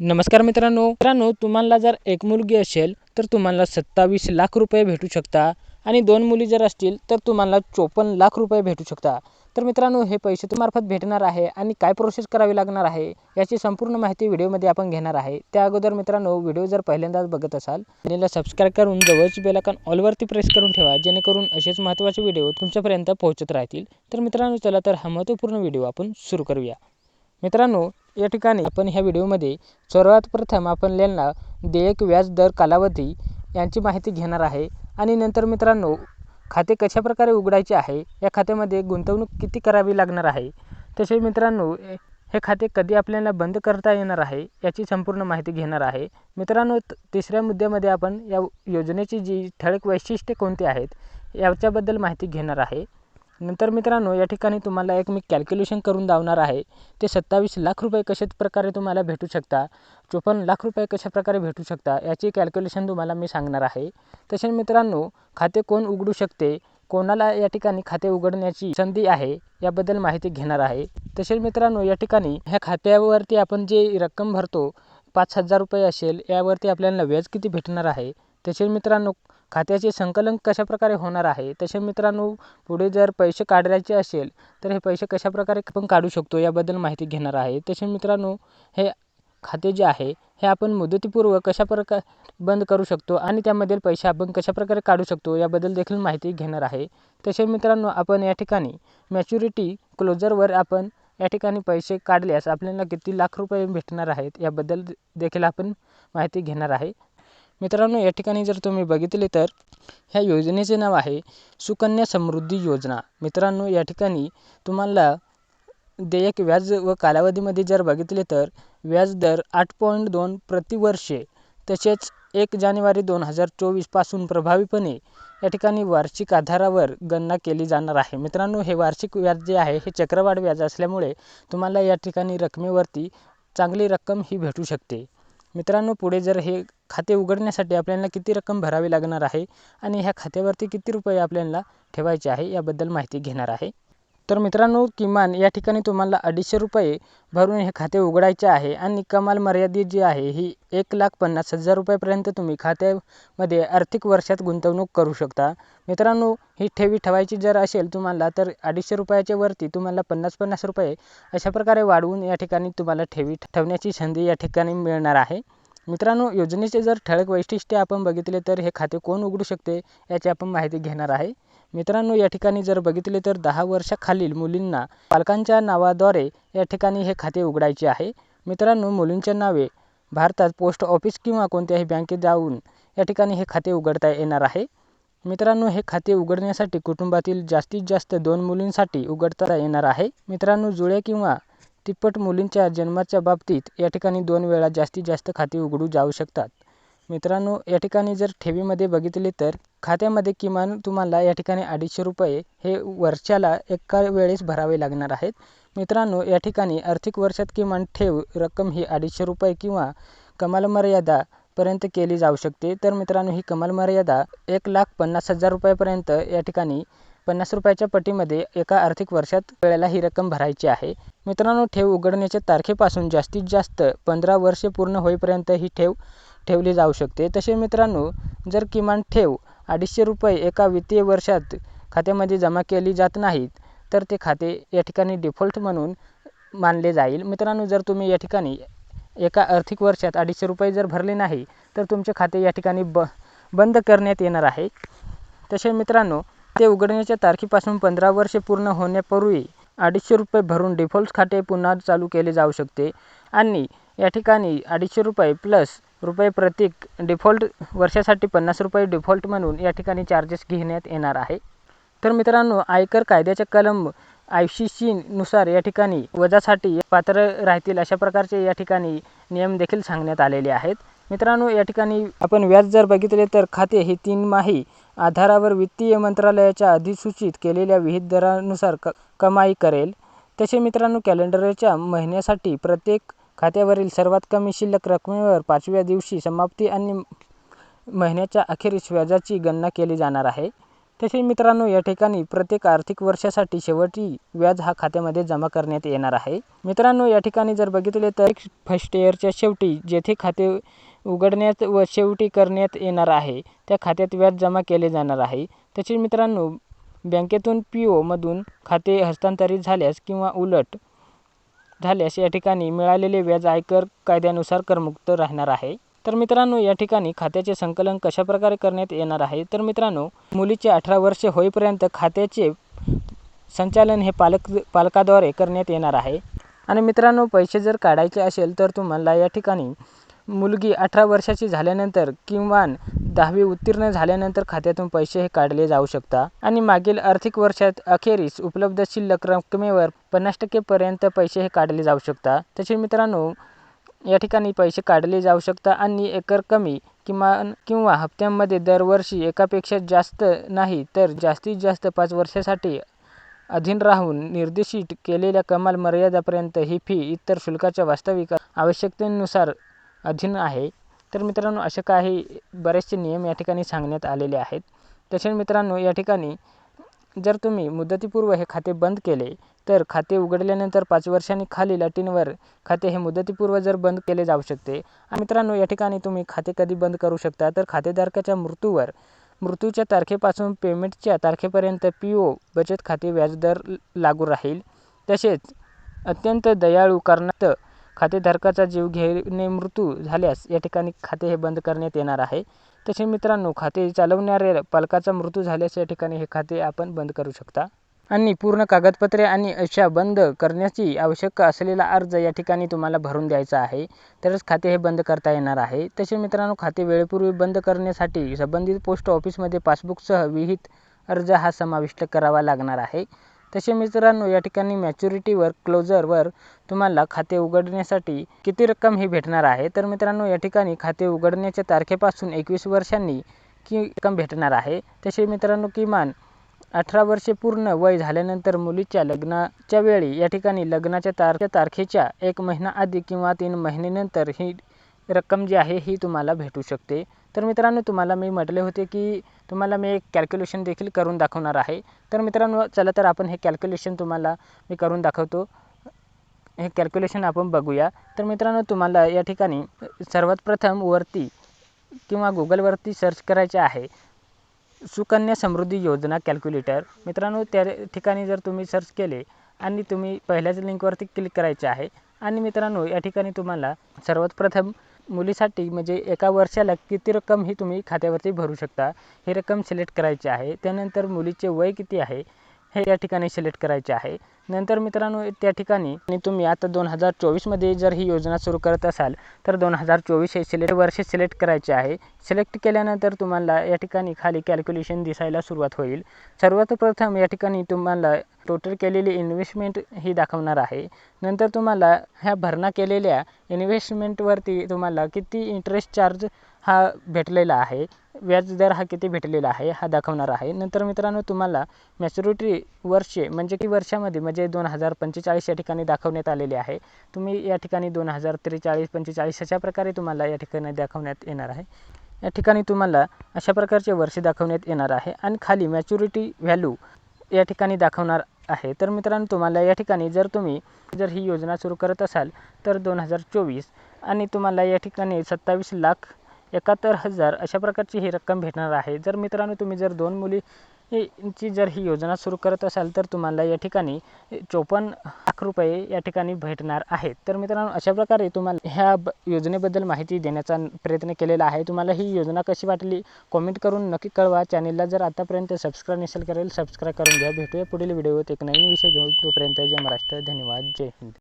नमस्कार मित्रांनो. मित्रांनो तुम्हाला जर एक मुलगी असेल तर तुम्हाला सत्तावीस लाख रुपये भेटू शकता. आणि दोन मुली जर असतील तर तुम्हाला चोपन्न लाख रुपये भेटू शकता. तर मित्रांनो हे पैसे तुमार्फत भेटणार आहे आणि काय प्रोसेस करावी लागणार आहे याची संपूर्ण माहिती व्हिडिओमध्ये आपण घेणार आहे. त्या अगोदर मित्रांनो व्हिडिओ जर पहिल्यांदाच बघत असाल चॅनलला सबस्क्राईब करून जवळची बेलाकन ऑलवरती प्रेस करून ठेवा जेणेकरून असेच महत्त्वाचे व्हिडिओ तुमच्यापर्यंत पोहोचत राहतील. तर मित्रांनो चला तर हा महत्त्वपूर्ण व्हिडिओ आपण सुरू करूया. मित्रांनो या ठिकाणी आपण ह्या व्हिडिओमध्ये सर्वात प्रथम आपण लेनला देयक व्याज दर कालावधी यांची माहिती घेणार आहे. आणि नंतर मित्रांनो खाते कशाप्रकारे उघडायचे आहे या खात्यामध्ये गुंतवणूक किती करावी लागणार आहे? तसे मित्रांनो हे खाते कधी आपल्याला बंद करता येणार आहे याची संपूर्ण माहिती घेणार आहे. मित्रांनो तिसऱ्या मुद्द्यामध्ये आपण या योजनेची जी ठळक वैशिष्ट्ये कोणती आहेत याच्याबद्दल माहिती घेणार आहे. नंतर मित्रांनो या ठिकाणी तुम्हाला एक मी कॅल्क्युलेशन करून दावणार आहे. ते सत्तावीस लाख रुपये कशा प्रकारे तुम्हाला भेटू शकता? चोपन्न लाख रुपये कशाप्रकारे भेटू शकता? याची कॅल्क्युलेशन तुम्हाला मी सांगणार आहे. तसेच मित्रांनो खाते कोण उघडू शकते? कोणाला या ठिकाणी खाते उघडण्याची संधी आहे? याबद्दल माहिती घेणार आहे. तसेच मित्रांनो या ठिकाणी ह्या खात्यावरती आपण जे रक्कम भरतो पाच हजार रुपये असेल यावरती आपल्याला व्याज किती भेटणार आहे? तसेच मित्रांनो खात्याचे संकलन कशाप्रकारे होणार आहे? तसे मित्रांनो पुढे जर पैसे काढायचे असेल तर हे पैसे कशाप्रकारे आपण काढू शकतो याबद्दल माहिती घेणार आहे. तसे मित्रांनो हे खाते जे आहे हे आपण मुदतीपूर्व कशा प्रकार बंद करू शकतो आणि त्यामधील पैसे आपण कशाप्रकारे काढू शकतो याबद्दल देखील माहिती घेणार आहे. तसे मित्रांनो आपण या ठिकाणी मॅच्युरिटी क्लोजरवर आपण या ठिकाणी पैसे काढल्यास आपल्याला किती लाख रुपये भेटणार आहेत याबद्दल देखील आपण माहिती घेणार आहे. मित्रांनो या ठिकाणी जर तुम्ही बघितले तर ह्या योजनेचे नाव आहे सुकन्या समृद्धी योजना. मित्रांनो या ठिकाणी तुम्हाला देयक व्याज व कालावधीमध्ये जर बघितले तर व्याजदर आठ पॉईंट दोन प्रतिवर्षे तसेच एक जानेवारी दोन हजार चोवीसपासून प्रभावीपणे या ठिकाणी वार्षिक आधारावर गणना केली जाणार आहे. मित्रांनो हे वार्षिक व्याज जे आहे हे चक्रवाढ व्याज असल्यामुळे तुम्हाला या ठिकाणी रकमेवरती चांगली रक्कम ही भेटू शकते. मित्रांनो पुढे जर हे खाते उघडण्यासाठी आपल्याला किती रक्कम भरावी लागणार आहे आणि ह्या खात्यावरती किती रुपये आपल्याला ठेवायचे आहे याबद्दल माहिती घेणार आहे. तर मित्रांनो किमान या ठिकाणी तुम्हाला अडीचशे रुपये भरून हे खाते उघडायचे आहे आणि कमाल मर्यादित जी आहे ही एक लाख पन्नास हजार रुपयापर्यंत तुम्ही खात्यामध्ये आर्थिक वर्षात गुंतवणूक करू शकता. मित्रांनो ही ठेवी ठेवायची जर असेल तुम्हाला तर अडीचशे रुपयाच्या वरती तुम्हाला पन्नास पन्नास रुपये अशा प्रकारे वाढवून या ठिकाणी तुम्हाला ठेवी ठेवण्याची संधी या ठिकाणी मिळणार आहे. मित्रांनो योजनेचे जर ठळक वैशिष्ट्ये आपण बघितले तर हे खाते कोण उघडू शकते याची आपण माहिती घेणार आहे. मित्रांनो या ठिकाणी जर बघितले तर दहा वर्षाखालील मुलींना पालकांच्या नावाद्वारे या ठिकाणी हे खाते उघडायचे आहे. मित्रांनो मुलींच्या नावे भारतात पोस्ट ऑफिस किंवा कोणत्याही बँकेत जाऊन या ठिकाणी हे खाते उघडता येणार आहे. मित्रांनो हे खाते उघडण्यासाठी कुटुंबातील जास्तीत जास्त दोन मुलींसाठी उघडता येणार आहे. मित्रांनो जुळ्या किंवा तिप्पट मुलींच्या जन्माच्या बाबतीत या ठिकाणी दोन वेळा जास्तीत जास्त खाते उघडू जाऊ शकतात. मित्रांनो या ठिकाणी जर ठेवीमध्ये बघितले तर खात्यामध्ये किमान तुम्हाला या ठिकाणी अडीचशे रुपये हे वर्षाला एका वेळेस भरावे लागणार आहेत. मित्रांनो या ठिकाणी आर्थिक वर्षात किमान ठेव रक्कम ही अडीचशे रुपये किंवा कमाल मर्यादा पर्यंत केली जाऊ शकते. तर मित्रांनो ही कमाल मर्यादा एक लाख पन्नास हजार रुपयापर्यंत या ठिकाणी पन्नास रुपयाच्या पटीमध्ये एका आर्थिक वर्षात वेळेला ही रक्कम भरायची आहे. मित्रांनो ठेव उघडण्याच्या तारखेपासून जास्तीत जास्त पंधरा वर्षे पूर्ण होईपर्यंत ही ठेव ठेवली जाऊ शकते. तसे मित्रांनो जर किमान ठेव अडीचशे रुपये एका वित्तीय वर्षात खात्यामध्ये जमा केली जात नाहीत तर ते खाते या ठिकाणी डिफॉल्ट म्हणून मानले जाईल. मित्रांनो जर तुम्ही या ठिकाणी एका आर्थिक वर्षात अडीचशे रुपये जर भरले नाही तर तुमचे खाते या ठिकाणी ब बंद करण्यात येणार आहे. तसे मित्रांनो ते उघडण्याच्या तारखेपासून पंधरा वर्षे पूर्ण होण्यापूर्वी अडीचशे रुपये भरून डिफॉल्ट खाते पुन्हा चालू केले जाऊ शकते. आणि या ठिकाणी अडीचशे रुपये प्लस रुपये प्रत्येक डिफॉल्ट वर्षासाठी पन्नास रुपये डिफॉल्ट म्हणून या ठिकाणी चार्जेस घेण्यात येणार आहे. तर मित्रांनो आयकर कायद्याच्या कलम सी सीनुसार या ठिकाणी वजासाठी पात्र राहतील अशा प्रकारचे या ठिकाणी नियम देखील सांगण्यात आलेले आहेत. मित्रांनो या ठिकाणी आपण व्याज जर बघितले तर खाते हे तीन माही आधारावर वित्तीय मंत्रालयाच्या अधिसूचित केलेल्या विहित दरानुसार क कमाई करेल. तसे मित्रांनो कॅलेंडरच्या महिन्यासाठी प्रत्येक खात्यावरील सर्वात कमी शिल्लक रकमेवर पाचव्या दिवशी समाप्ती आणि महिन्याच्या अखेरीस व्याजाची गणना केली जाणार आहे. तसेच मित्रांनो या ठिकाणी प्रत्येक आर्थिक वर्षासाठी शेवटी व्याज हा खात्यामध्ये जमा करण्यात येणार आहे. मित्रांनो या ठिकाणी जर बघितले तर फर्स्ट इयरच्या शेवटी जेथे खाते उघडण्यात व शेवटी करण्यात येणार आहे त्या खात्यात व्याज जमा केले जाणार आहे. तसेच मित्रांनो बँकेतून पी ओमधून खाते हस्तांतरित झाल्यास किंवा उलट झाल्यास या ठिकाणी मिळालेले व्याज आयकर कायद्यानुसार करमुक्त राहणार आहे. तर मित्रांनो या ठिकाणी खात्याचे संकलन कशा प्रकारे करण्यात येणार आहे? तर मित्रांनो मुलीचे अठरा वर्षे होईपर्यंत खात्याचे संचालन हे पालक पालकाद्वारे करण्यात येणार आहे. आणि मित्रांनो पैसे जर काढायचे असेल तर तुम्हाला या ठिकाणी मुलगी अठरा वर्षाची झाल्यानंतर किमान दहावी उत्तीर्ण झाल्यानंतर खात्यातून पैसे हे काढले जाऊ शकता. आणि मागील आर्थिक वर्षात अखेरीस उपलब्ध शिल्लक रकमेवर पन्नास टक्केपर्यंत पैसे हे काढले जाऊ शकता. तसे मित्रांनो या ठिकाणी पैसे काढले जाऊ शकता. आणि एकर कमी किमान किंवा हप्त्यांमध्ये दरवर्षी एकापेक्षा जास्त नाही तर जास्तीत जास्त पाच वर्षासाठी अधीन राहून निर्देशित केलेल्या कमाल मर्यादापर्यंत ही फी इतर शुल्काच्या वास्तविक आवश्यकतेनुसार अधीन आहे. तर मित्रांनो असे काही बरेचसे नियम या ठिकाणी सांगण्यात आलेले आहेत. तसेच मित्रांनो या ठिकाणी जर तुम्ही मुदतीपूर्व हे खाते बंद केले तर खाते उघडल्यानंतर पाच वर्षांनी खालील अटींवर खाते हे मुदतीपूर्व जर बंद केले जाऊ शकते. आणि मित्रांनो या ठिकाणी तुम्ही खाते कधी बंद करू शकता? तर खातेधारकाच्या मृत्यूवर मृत्यूच्या तारखेपासून पेमेंटच्या तारखेपर्यंत पी ओ बचत खाते व्याजदर लागू राहील. तसेच अत्यंत दयाळू कारणात खातेधारकाचा जीव घेणे मृत्यू झाल्यास या ठिकाणी खाते हे बंद करण्यात येणार आहे. तसे मित्रांनो खाते चालवणाऱ्या पालकाचा मृत्यू झाल्यास या ठिकाणी हे खाते आपण बंद करू शकता. आणि पूर्ण कागदपत्रे आणि अशा बंद करण्याची आवश्यक असलेला अर्ज या ठिकाणी तुम्हाला भरून द्यायचा आहे. तरच खाते हे बंद करता येणार आहे. तसे मित्रांनो खाते वेळेपूर्वी बंद करण्यासाठी संबंधित पोस्ट ऑफिसमध्ये पासबुकसह विहित अर्ज हा समाविष्ट करावा लागणार आहे. तसे मित्रांनो या ठिकाणी मॅच्युरिटीवर क्लोजरवर तुम्हाला खाते उघडण्यासाठी किती रक्कम ही भेटणार आहे? तर मित्रांनो या ठिकाणी खाते उघडण्याच्या तारखेपासून एकवीस वर्षांनी की रक्कम भेटणार आहे? तसे मित्रांनो किमान अठरा वर्षे पूर्ण वय झाल्यानंतर मुलीच्या लग्नाच्या वेळी या ठिकाणी लग्नाच्या तारखे तारखेच्या एक महिना आधी किंवा तीन महिन्यानंतर ही रक्कम जी आहे ही तुम्हाला भेटू शकते. तर मित्रांनो तुम्हाला मी म्हटले होते की तुम्हाला मी एक कॅल्क्युलेशन देखील करून दाखवणार आहे. तर मित्रांनो चला तर आपण हे कॅल्क्युलेशन तुम्हाला मी करून दाखवतो. हे कॅल्क्युलेशन आपण बघूया. तर मित्रांनो तुम्हाला या ठिकाणी सर्वात प्रथम वरती किंवा गुगलवरती सर्च करायचे आहे. सुकन्या समृद्धी योजना कॅल्क्युलेटर मित्रांनो त्या ठिकाणी जर तुम्ही सर्च केले आणि तुम्ही पहिल्याच लिंकवरती क्लिक करायचे आहे. आणि मित्रांनो या ठिकाणी तुम्हाला सर्वात प्रथम मुलीसाठी म्हणजे एका वर्षाला किती रक्कम ही तुम्ही खात्यावरती भरू शकता? ही रक्कम सिलेक्ट करायची आहे. त्यानंतर मुलीचे वय किती आहे? हे या ठिकाणी सिलेक्ट करायचे आहे. नंतर मित्रांनो त्या ठिकाणी आणि तुम्ही आता दोन हजार चोवीसमध्ये जर ही योजना सुरू करत असाल तर दोन हजार चोवीस हे सिलेक्ट वर्ष सिलेक्ट करायचे आहे. सिलेक्ट केल्यानंतर तुम्हाला या ठिकाणी खाली कॅल्क्युलेशन दिसायला सुरुवात होईल. सर्वात प्रथम या ठिकाणी तुम्हाला टोटल केलेली इन्व्हेस्टमेंट ही दाखवणार आहे. नंतर तुम्हाला ह्या भरणा केलेल्या इन्व्हेस्टमेंटवरती तुम्हाला किती इंटरेस्ट चार्ज हा भेटलेला आहे. व्याजदर हा किती भेटलेला आहे हा दाखवणार आहे. नंतर मित्रांनो तुम्हाला मॅच्युरिटी वर्षे म्हणजे की वर्षामध्ये म्हणजे दोन हजार पंचेचाळीस या ठिकाणी दाखवण्यात आलेले आहे. तुम्ही या ठिकाणी दोन हजार त्रेचाळीस पंचेचाळीस अशा प्रकारे तुम्हाला या ठिकाणी दाखवण्यात येणार आहे. या ठिकाणी तुम्हाला अशा प्रकारचे वर्ष दाखवण्यात येणार आहे आणि खाली मॅच्युरिटी व्हॅल्यू या ठिकाणी दाखवणार आहे. तर मित्रांनो तुम्हाला या ठिकाणी जर तुम्ही जर ही योजना सुरू करत असाल तर दोन हजार चोवीस आणि तुम्हाला या ठिकाणी सत्तावीस लाख एकाहत्तर हजार अशा प्रकारची ही रक्कम भेटणार आहे. जर मित्रांनो तुम्ही जर दोन मुली ची जर ही योजना सुरू करत असाल तर तुम्हाला या ठिकाणी चोपन्न लाख रुपये या ठिकाणी भेटणार आहेत. तर मित्रांनो अशा प्रकारे तुम्हाला ह्या ब योजनेबद्दल माहिती देण्याचा प्रयत्न केलेला आहे. तुम्हाला ही योजना कशी वाटली कॉमेंट करून नक्की कळवा. चॅनेलला जर आतापर्यंत सबस्क्राईब नसेल करेल सबस्क्राईब करून घ्या. भेटूया पुढील व्हिडिओत एक नवीन विषय घेऊन तोपर्यंत जय महाराष्ट्र. धन्यवाद. जय हिंद.